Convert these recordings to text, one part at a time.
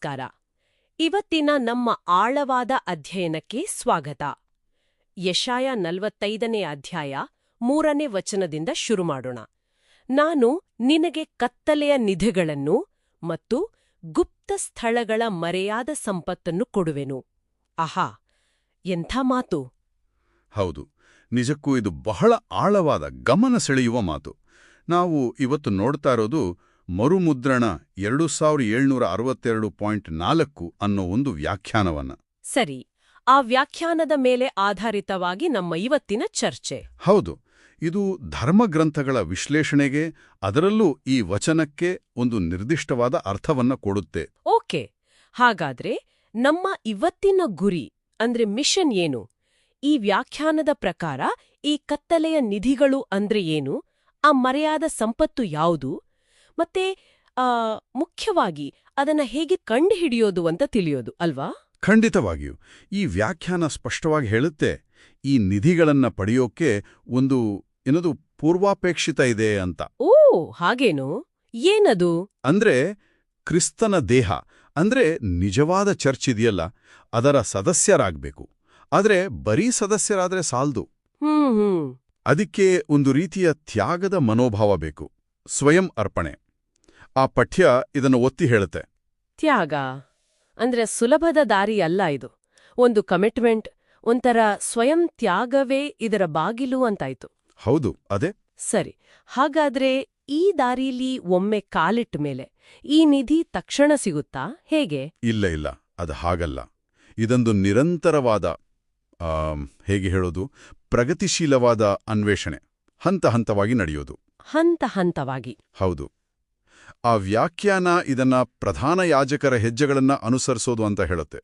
ನಮಸ್ಕಾರ. ಇವತ್ತಿನ ನಮ್ಮ ಆಳವಾದ ಅಧ್ಯಯನಕ್ಕೆ ಸ್ವಾಗತ. ಯಶಾಯ ನಲವತ್ತೈದನೇ ಅಧ್ಯಾಯ ಮೂರನೇ ವಚನದಿಂದ ಶುರು ಮಾಡೋಣ. ನಾನು ನಿನಗೆ ಕತ್ತಲೆಯ ನಿಧಿಗಳನ್ನು ಮತ್ತು ಗುಪ್ತ ಸ್ಥಳಗಳ ಮರೆಯಾದ ಸಂಪತ್ತನ್ನು ಕೊಡುವೆನು. ಆಹಾ, ಎಂಥ ಮಾತು? ಹೌದು, ನಿಜಕ್ಕೂ ಇದು ಬಹಳ ಆಳವಾದ ಗಮನ ಸೆಳೆಯುವ ಮಾತು. ನಾವು ಇವತ್ತು ನೋಡ್ತಾ ಇರೋದು ಮರುಮುದ್ರಣ ಎರಡು ಸಾವಿರ ಏಳ್ನೂರ ಅರವತ್ತೆರಡು ಪಾಯಿಂಟ್ ನಾಲ್ಕು ಅನ್ನೋ ಒಂದು ವ್ಯಾಖ್ಯಾನವನ್ನ. ಸರಿ ಆ ವ್ಯಾಖ್ಯಾನದ ಮೇಲೆ ಆಧಾರಿತವಾಗಿ ನಮ್ಮ ಇವತ್ತಿನ ಚರ್ಚೆ. ಹೌದು ಇದು ಧರ್ಮಗ್ರಂಥಗಳ ವಿಶ್ಲೇಷಣೆಗೆ ಅದರಲ್ಲೂ ಈ ವಚನಕ್ಕೆ ಒಂದು ನಿರ್ದಿಷ್ಟವಾದ ಅರ್ಥವನ್ನ ಕೊಡುತ್ತೆ. ಓಕೆ ಹಾಗಾದ್ರೆ ನಮ್ಮ ಇವತ್ತಿನ ಗುರಿ ಅಂದ್ರೆ ಮಿಷನ್ ಏನು? ಈ ವ್ಯಾಖ್ಯಾನದ ಪ್ರಕಾರ ಈ ಕತ್ತಲೆಯ ನಿಧಿಗಳು ಅಂದ್ರೆ ಏನು? ಆ ಮರೆಯಾದ ಸಂಪತ್ತು ಯಾವುದು? ಮತ್ತೆ ಆ ಮುಖ್ಯವಾಗಿ ಅದನ್ನ ಹೇಗೆ ಕಂಡುಹಿಡಿಯೋದು ಅಂತ ತಿಳಿಯೋದು ಅಲ್ವಾ? ಖಂಡಿತವಾಗಿಯೂ. ಈ ವ್ಯಾಖ್ಯಾನ ಸ್ಪಷ್ಟವಾಗಿ ಹೇಳುತ್ತೆ ಈ ನಿಧಿಗಳನ್ನ ಪಡೆಯೋಕೆ ಒಂದು ಏನದು ಪೂರ್ವಾಪೇಕ್ಷಿತ ಇದೆ ಅಂತ. ಓ ಹಾಗೇನು? ಏನದು? ಅಂದ್ರೆ ಕ್ರಿಸ್ತನ ದೇಹ ಅಂದ್ರೆ ನಿಜವಾದ ಚರ್ಚ್ ಇದೆಯಲ್ಲ ಅದರ ಸದಸ್ಯರಾಗಬೇಕು. ಆದರೆ ಬರೀ ಸದಸ್ಯರಾದ್ರೆ ಸಾಲ್ದು. ಅದಕ್ಕೆ ಒಂದು ರೀತಿಯ ತ್ಯಾಗದ ಮನೋಭಾವ ಬೇಕು. ಸ್ವಯಂ ಅರ್ಪಣೆ. ಆ ಪಠ್ಯ ಇದನ್ನು ಒತ್ತಿ ಹೇಳುತ್ತೆ. ತ್ಯಾಗ ಅಂದ್ರೆ ಸುಲಭದ ದಾರಿ ಅಲ್ಲ ಇದು. ಒಂದು ಕಮಿಟ್ಮೆಂಟ್ ಒಂಥರ ಸ್ವಯಂ ತ್ಯಾಗವೇ ಇದರ ಬಾಗಿಲು ಅಂತಾಯ್ತು. ಹೌದು ಅದೇ. ಸರಿ ಹಾಗಾದ್ರೆ ಈ ದಾರಿಲಿ ಒಮ್ಮೆ ಕಾಲಿಟ್ಟ ಮೇಲೆ ಈ ನಿಧಿ ತಕ್ಷಣ ಸಿಗುತ್ತಾ ಹೇಗೆ? ಇಲ್ಲ ಇಲ್ಲ ಅದು ಹಾಗಲ್ಲ. ಇದೊಂದು ನಿರಂತರವಾದ ಹೇಗೆ ಹೇಳೋದು ಪ್ರಗತಿಶೀಲವಾದ ಅನ್ವೇಷಣೆ. ಹಂತ ಹಂತವಾಗಿ ನಡೆಯೋದು. ಹಂತ ಹಂತವಾಗಿ. ಹೌದು. ಆ ವ್ಯಾಖ್ಯಾನ ಇದನ್ನ ಪ್ರಧಾನ ಯಾಜಕರ ಹೆಜ್ಜೆಗಳನ್ನು ಅನುಸರಿಸೋದು ಅಂತ ಹೇಳುತ್ತೆ.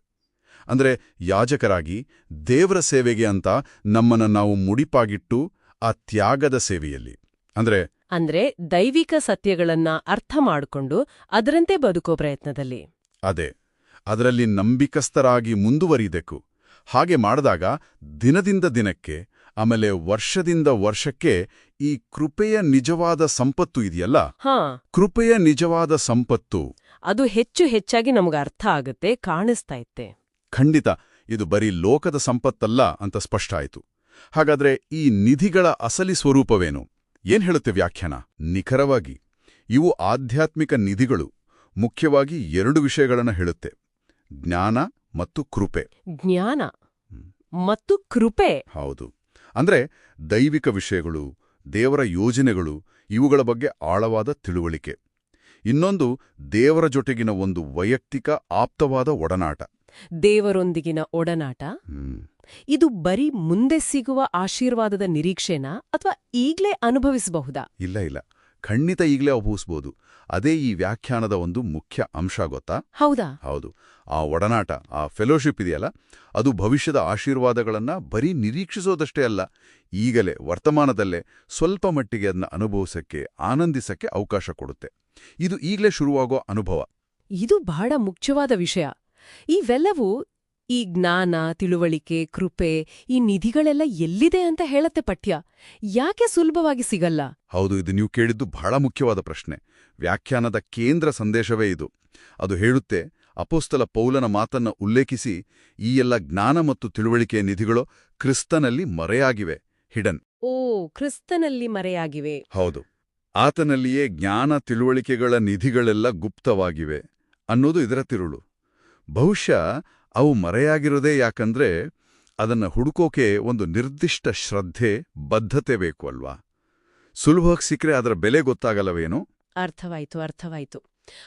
ಅಂದ್ರೆ ಯಾಜಕರಾಗಿ ದೇವರ ಸೇವೆಗೆ ಅಂತ ನಮ್ಮನ್ನು ನಾವು ಮುಡಿಪಾಗಿಟ್ಟು ಆ ತ್ಯಾಗದ ಸೇವೆಯಲ್ಲಿ. ಅಂದ್ರೆ ಅಂದ್ರೆ ದೈವಿಕ ಸತ್ಯಗಳನ್ನ ಅರ್ಥ ಮಾಡಿಕೊಂಡು ಅದರಂತೆ ಬದುಕೋ ಪ್ರಯತ್ನದಲ್ಲಿ. ಅದೇ. ಅದರಲ್ಲಿ ನಂಬಿಕಸ್ಥರಾಗಿ ಮುಂದುವರಿಯಬೇಕು. ಹಾಗೆ ಮಾಡಿದಾಗ ದಿನದಿಂದ ದಿನಕ್ಕೆ ಆಮೇಲೆ ವರ್ಷದಿಂದ ವರ್ಷಕ್ಕೆ ಈ ಕೃಪೆಯ ನಿಜವಾದ ಸಂಪತ್ತು ಇದೆಯಲ್ಲ? ಕೃಪೆಯ ನಿಜವಾದ ಸಂಪತ್ತು. ಅದು ಹೆಚ್ಚು ಹೆಚ್ಚಾಗಿ ನಮಗೆ ಅರ್ಥ ಆಗುತ್ತೆ ಕಾಣಿಸ್ತಾ ಇತ್ತೆ. ಖಂಡಿತ ಇದು ಬರೀ ಲೋಕದ ಸಂಪತ್ತಲ್ಲ ಅಂತ ಸ್ಪಷ್ಟ ಆಯಿತು. ಹಾಗಾದ್ರೆ ಈ ನಿಧಿಗಳ ಅಸಲಿ ಸ್ವರೂಪವೇನು? ಏನ್ ಹೇಳುತ್ತೆ ವ್ಯಾಖ್ಯಾನ? ನಿಖರವಾಗಿ ಇವು ಆಧ್ಯಾತ್ಮಿಕ ನಿಧಿಗಳು. ಮುಖ್ಯವಾಗಿ ಎರಡು ವಿಷಯಗಳನ್ನು ಹೇಳುತ್ತೆ. ಜ್ಞಾನ ಮತ್ತು ಕೃಪೆ. ಜ್ಞಾನ ಮತ್ತು ಕೃಪೆ. ಹೌದು. ಅಂದ್ರೆ ದೈವಿಕ ವಿಷಯಗಳು ದೇವರ ಯೋಜನೆಗಳು ಇವುಗಳ ಬಗ್ಗೆ ಆಳವಾದ ತಿಳುವಳಿಕೆ. ಇನ್ನೊಂದು ದೇವರ ಜೊತೆಗಿನ ಒಂದು ವೈಯಕ್ತಿಕ ಆಪ್ತವಾದ ಒಡನಾಟ. ದೇವರೊಂದಿಗಿನ ಒಡನಾಟ? ಇದು ಬರೀ ಮುಂದೆ ಸಿಗುವ ಆಶೀರ್ವಾದದ ನಿರೀಕ್ಷೆನಾ ಅಥವಾ ಈಗ್ಲೇ ಅನುಭವಿಸಬಹುದಾ? ಇಲ್ಲ ಇಲ್ಲ. ಖಂಡಿತ ಈಗಲೇ ಅಭೂಸ್ಬೋದು ಅದೇ ಈ ವ್ಯಾಖ್ಯಾನದ ಒಂದು ಮುಖ್ಯ ಅಂಶ ಗೊತ್ತಾ? ಹೌದಾ? ಹೌದು. ಆ ಒಡನಾಟ ಆ ಫೆಲೋಶಿಪ್ ಇದೆಯಲ್ಲ ಅದು ಭವಿಷ್ಯದ ಆಶೀರ್ವಾದಗಳನ್ನು ಬರೀ ನಿರೀಕ್ಷಿಸೋದಷ್ಟೇ ಅಲ್ಲ ಈಗಲೇ ವರ್ತಮಾನದಲ್ಲೇ ಸ್ವಲ್ಪ ಮಟ್ಟಿಗೆ ಅದನ್ನ ಅನುಭವಿಸಕ್ಕೆ ಆನಂದಿಸಕ್ಕೆ ಅವಕಾಶ ಕೊಡುತ್ತೆ. ಇದು ಈಗಲೇ ಶುರುವಾಗೋ ಅನುಭವ. ಇದು ಬಹಳ ಮುಖ್ಯವಾದ ವಿಷಯ. ಇವೆಲ್ಲವೂ ಈ ಜ್ಞಾನ ತಿಳುವಳಿಕೆ ಕೃಪೆ ಈ ನಿಧಿಗಳೆಲ್ಲ ಎಲ್ಲಿದೆ ಅಂತ ಹೇಳತ್ತೆ ಪಠ್ಯ. ಯಾಕೆ ಸುಲಭವಾಗಿ ಸಿಗಲ್ಲ? ಹೌದು ಇದು ನೀವು ಕೇಳಿದ್ದು ಬಹಳ ಮುಖ್ಯವಾದ ಪ್ರಶ್ನೆ. ವ್ಯಾಖ್ಯಾನದ ಕೇಂದ್ರ ಸಂದೇಶವೇ ಇದು. ಅದು ಹೇಳುತ್ತೆ ಅಪೋಸ್ತಲ ಪೌಲನ ಮಾತನ್ನ ಉಲ್ಲೇಖಿಸಿ ಈ ಎಲ್ಲ ಜ್ಞಾನ ಮತ್ತು ತಿಳುವಳಿಕೆಯ ನಿಧಿಗಳು ಕ್ರಿಸ್ತನಲ್ಲಿ ಮರೆಯಾಗಿವೆ. ಹಿಡನ್. ಓ ಕ್ರಿಸ್ತನಲ್ಲಿ ಮರೆಯಾಗಿವೆ. ಹೌದು. ಆತನಲ್ಲಿಯೇ ಜ್ಞಾನ ತಿಳುವಳಿಕೆಗಳ ನಿಧಿಗಳೆಲ್ಲ ಗುಪ್ತವಾಗಿವೆ ಅನ್ನೋದು ಇದರ ತಿರುಳು. ಬಹುಶಃ ಅವು ಮರೆಯಾಗಿರೋದೇ ಯಾಕಂದ್ರೆ ಅದನ್ನ ಹುಡುಕೋಕೆ ಒಂದು ನಿರ್ದಿಷ್ಟ ಶ್ರದ್ಧೆ ಬದ್ಧತೆ ಬೇಕು ಅಲ್ವಾ? ಸುಲಭವಾಗಿ ಸಿಕ್ಕರೆ ಅದರ ಬೆಲೆ ಗೊತ್ತಾಗಲ್ಲವೇನೋ? ಅರ್ಥವಾಯ್ತು ಅರ್ಥವಾಯ್ತು.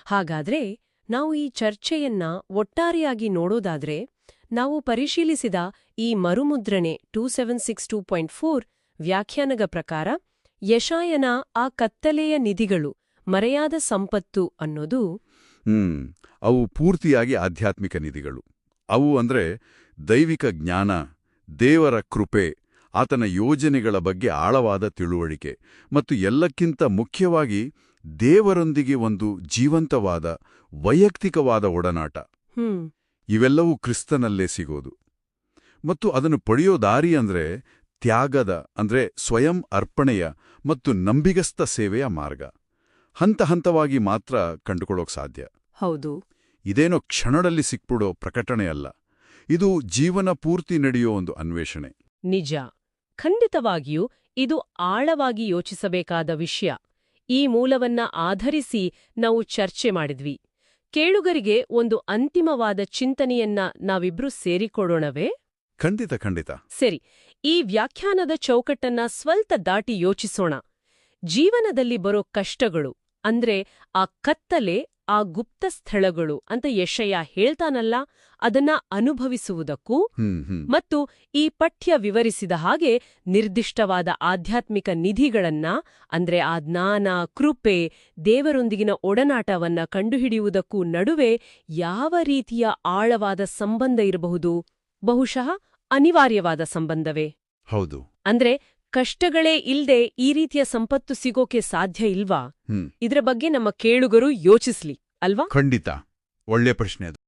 ಹಾಗಾದ್ರೆ ನಾವು ಈ ಚರ್ಚೆಯನ್ನ ಒಟ್ಟಾರೆಯಾಗಿ ನೋಡೋದಾದ್ರೆ ನಾವು ಪರಿಶೀಲಿಸಿದ ಈ ಮರುಮುದ್ರಣೆ two seven six two point four ವ್ಯಾಖ್ಯಾನಗ ಪ್ರಕಾರ ಯಶಾಯನ ಆ ಕತ್ತಲೆಯ ನಿಧಿಗಳು ಮರೆಯಾದ ಸಂಪತ್ತು ಅನ್ನೋದು ಹ್ಮ್ ಅವು ಪೂರ್ತಿಯಾಗಿ ಆಧ್ಯಾತ್ಮಿಕ ನಿಧಿಗಳು. ಅವು ಅಂದ್ರೆ ದೈವಿಕ ಜ್ಞಾನ ದೇವರ ಕೃಪೆ ಆತನ ಯೋಜನೆಗಳ ಬಗ್ಗೆ ಆಳವಾದ ತಿಳುವಳಿಕೆ ಮತ್ತು ಎಲ್ಲಕ್ಕಿಂತ ಮುಖ್ಯವಾಗಿ ದೇವರೊಂದಿಗೆ ಒಂದು ಜೀವಂತವಾದ ವೈಯಕ್ತಿಕವಾದ ಒಡನಾಟ. ಇವೆಲ್ಲವೂ ಕ್ರಿಸ್ತನಲ್ಲೇ ಸಿಗೋದು. ಮತ್ತು ಅದನ್ನು ಪಡೆಯೋ ದಾರಿ ಅಂದ್ರೆ ತ್ಯಾಗದ ಅಂದ್ರೆ ಸ್ವಯಂ ಅರ್ಪಣೆಯ ಮತ್ತು ನಂಬಿಗಸ್ತ ಸೇವೆಯ ಮಾರ್ಗ. ಹಂತ ಹಂತವಾಗಿ ಮಾತ್ರ ಕಂಡುಕೊಳ್ಳೋಕೆ ಸಾಧ್ಯ. ಹೌದು. ಇದೇನೋ ಕ್ಷಣದಲ್ಲಿ ಸಿಕ್ಬಿಡೋ ಪ್ರಕಟಣೆಯಲ್ಲ. ಇದು ಜೀವನ ಪೂರ್ತಿ ನಡೆಯೋ ಒಂದು ಅನ್ವೇಷಣೆ. ನಿಜ. ಖಂಡಿತವಾಗಿಯೂ ಇದು ಆಳವಾಗಿ ಯೋಚಿಸಬೇಕಾದ ವಿಷಯ. ಈ ಮೂಲವನ್ನ ಆಧರಿಸಿ ನಾವು ಚರ್ಚೆ ಮಾಡಿದ್ವಿ. ಕೇಳುಗರಿಗೆ ಒಂದು ಅಂತಿಮವಾದ ಚಿಂತನೆಯನ್ನ ನಾವಿಬ್ರು ಸೇರಿಕೊಡೋಣವೇ ಖಂಡಿತ ಖಂಡಿತ. ಸರಿ ಈ ವ್ಯಾಖ್ಯಾನದ ಚೌಕಟ್ಟನ್ನ ಸ್ವಲ್ಪ ದಾಟಿ ಯೋಚಿಸೋಣ. ಜೀವನದಲ್ಲಿ ಬರೋ ಕಷ್ಟಗಳು ಅಂದ್ರೆ ಆ ಕತ್ತಲೆ ಆ ಗುಪ್ತ ಸ್ಥಳಗಳು ಅಂತ ಯಶಯ ಹೇಳ್ತಾನಲ್ಲ ಅದನ್ನ ಅನುಭವಿಸುವುದಕ್ಕೂ ಮತ್ತು ಈ ಪಠ್ಯ ವಿವರಿಸಿದ ಹಾಗೆ ನಿರ್ದಿಷ್ಟವಾದ ಆಧ್ಯಾತ್ಮಿಕ ನಿಧಿಗಳನ್ನ ಅಂದ್ರೆ ಆ ಜ್ಞಾನ ಕೃಪೆ ದೇವರೊಂದಿಗಿನ ಒಡನಾಟವನ್ನ ಕಂಡುಹಿಡಿಯುವುದಕ್ಕೂ ನಡುವೆ ಯಾವ ರೀತಿಯ ಆಳವಾದ ಸಂಬಂಧ ಇರಬಹುದು? ಬಹುಶಃ ಅನಿವಾರ್ಯವಾದ ಸಂಬಂಧವೇ. ಹೌದು. ಅಂದ್ರೆ ಕಷ್ಟಗಳೇ ಇಲ್ದೆ ಈ ರೀತಿಯ ಸಂಪತ್ತು ಸಿಗೋಕೆ ಸಾಧ್ಯ ಇಲ್ವಾ? ಇದರ ಇದ್ರ ಬಗ್ಗೆ ನಮ್ಮ ಕೇಳುಗರು ಯೋಚಿಸ್ಲಿ ಅಲ್ವಾ? ಖಂಡಿತ. ಒಳ್ಳೆ ಪ್ರಶ್ನೆ ಅದು.